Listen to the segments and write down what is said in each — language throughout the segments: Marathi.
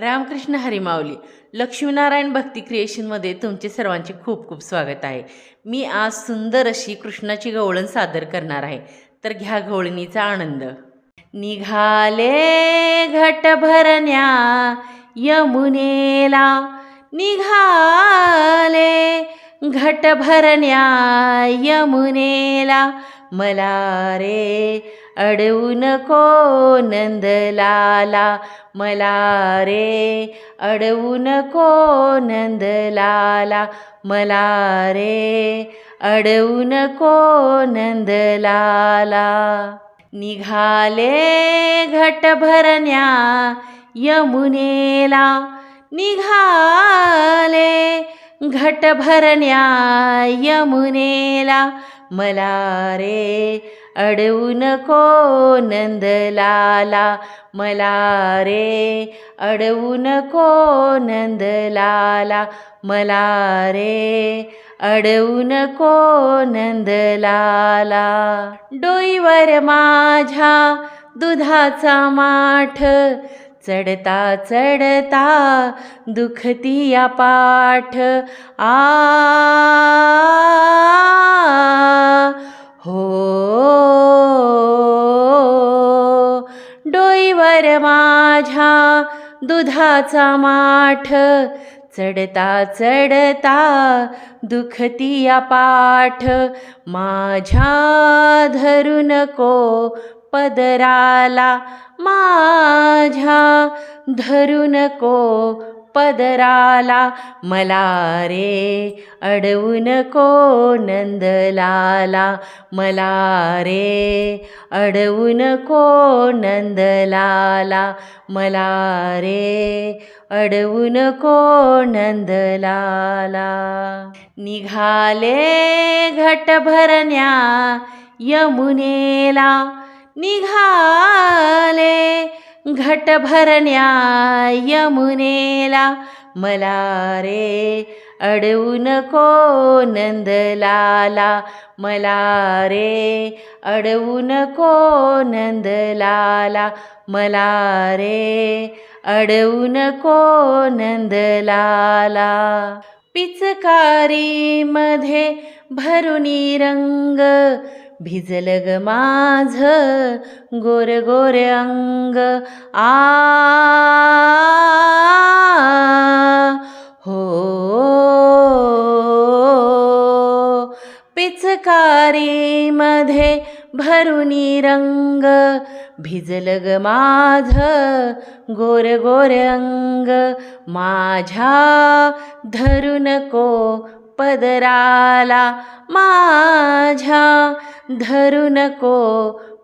रामकृष्ण हरिमावली लक्ष्मीनारायण भक्ती क्रिएशनमध्ये तुमचे सर्वांचे खूप खूप स्वागत आहे. मी आज सुंदर अशी कृष्णाची गवळण सादर करणार आहे. तर घ्या गवळणीचा आनंद. निघाले घट भरण्या यमुनेला. निघाले घट भरण्या यमुनेला. मला रे अडवू नको नंदलाला मला रे. अडवू नको नंदलाला मला रे. अडवू नको नंदलाला निघाले घट भरण्या यमुनेला निघाले घट भरण्या यमुनेला मला रे. अडवू नको नंदलाला. मला रे अडवू नको नंदलाला. मला रे अडवू नको नंदलाला. डोईवर माझ्या दुधाचा माठ चढता चढता दुखती या पाठ. आ माझ्या दुधाचा माठ. चढता चढता दुखती या पाठ. माझ्या धरू नको पदराला माझ्या धरू नको पदराला मला रे अडवू नको नंदलाला. मला रे अडवू नको नंदलाला. मला रे अडवू नको नंदलाला. निघाले घट भरण्या यमुनेला निघाले घट भरण्या यमुनेला मला रे अडवू नको नंदलाला मला रे अडवू नको नंदलाला मला रे अडवू नको नंदलाला. पिचकारीमध्ये भरुनी रंग भिजल ग माझ गोर गोर अंग आ. हो. पिचकारीमध्ये भरुनी रंग भिजल ग माझ गोर गोर अंग माझ्या धरुन को पदराला माझ्या धरू नको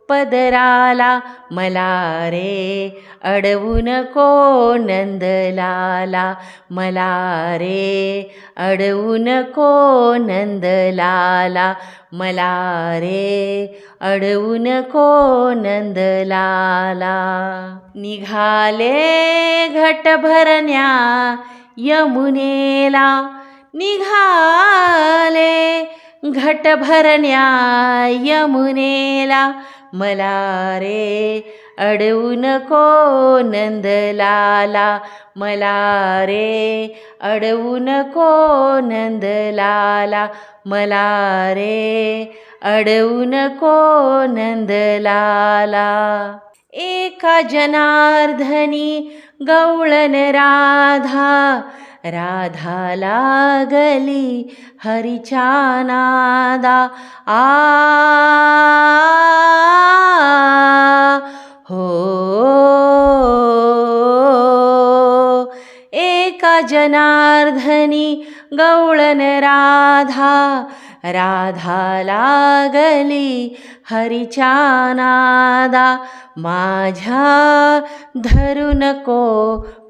पदराला मला रे अडवू नको नंदलाला मला रे अडवू नको नंदलाला मला रे अडवू नको नंदलाला. निघाले घट भरण्या यमुनेला निघाले घट भरण्या यमुनेला मला रे अडवू नको नंदलाला मला रे अडवू नको नंदलाला मला रे अडवू नको नंदलाला. एका जनार्धनी गौळन राधा राधा लागली हरिच्या नादा आ हो. एका जनार्धनी गौळन राधा राधा लागली हरिच्या नादा माझ्या धरू नको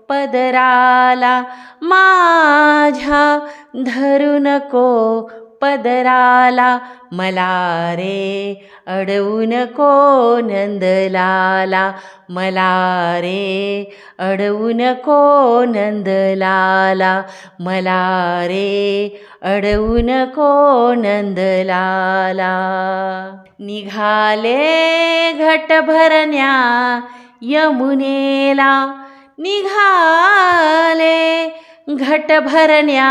पदराला माझ्या धरू नको पदराला मला रे अडवू नको नंदलाला मला रे अडवू नको नंदलाला मला रे अडवू नको नंदलाला. निघाले घट भरण्या यमुनेला निघाले घट भरण्या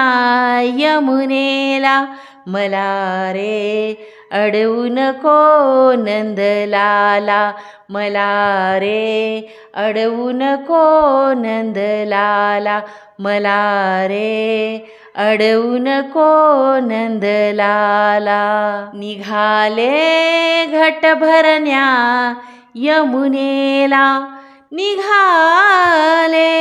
यमुनेला मला रे अडवू नको नंदलाला. मला रे अडवू नको नंदलाला. मला रे अडवू नको नंदलाला. निघाले घट भरण्या यमुनेला निघाले.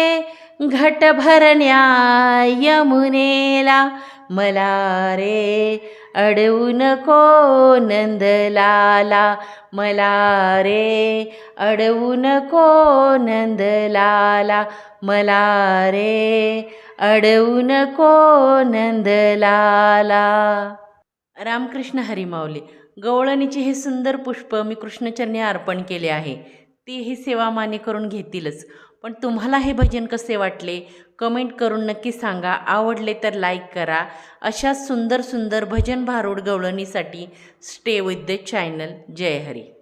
घट भरण्या यमुनेला मला रे अडवू नको नंदलाला. मला रे अडवू नको नंदलाला. मला रे अडवू नको नंदलाला. रामकृष्ण हरिमावले गवळणीचे हे सुंदर पुष्प मी कृष्णचरणी अर्पण केले आहे. ते ही सेवा मान्य करून घेतीलच. पण तुम्हाला हे भजन कसे वाटले? कमेंट करून नक्की सांगा. आवडले तर लाईक करा. अशा सुंदर सुंदर भजन भारूड गवळणीसाठी स्टे विथ द चॅनल जय हरी.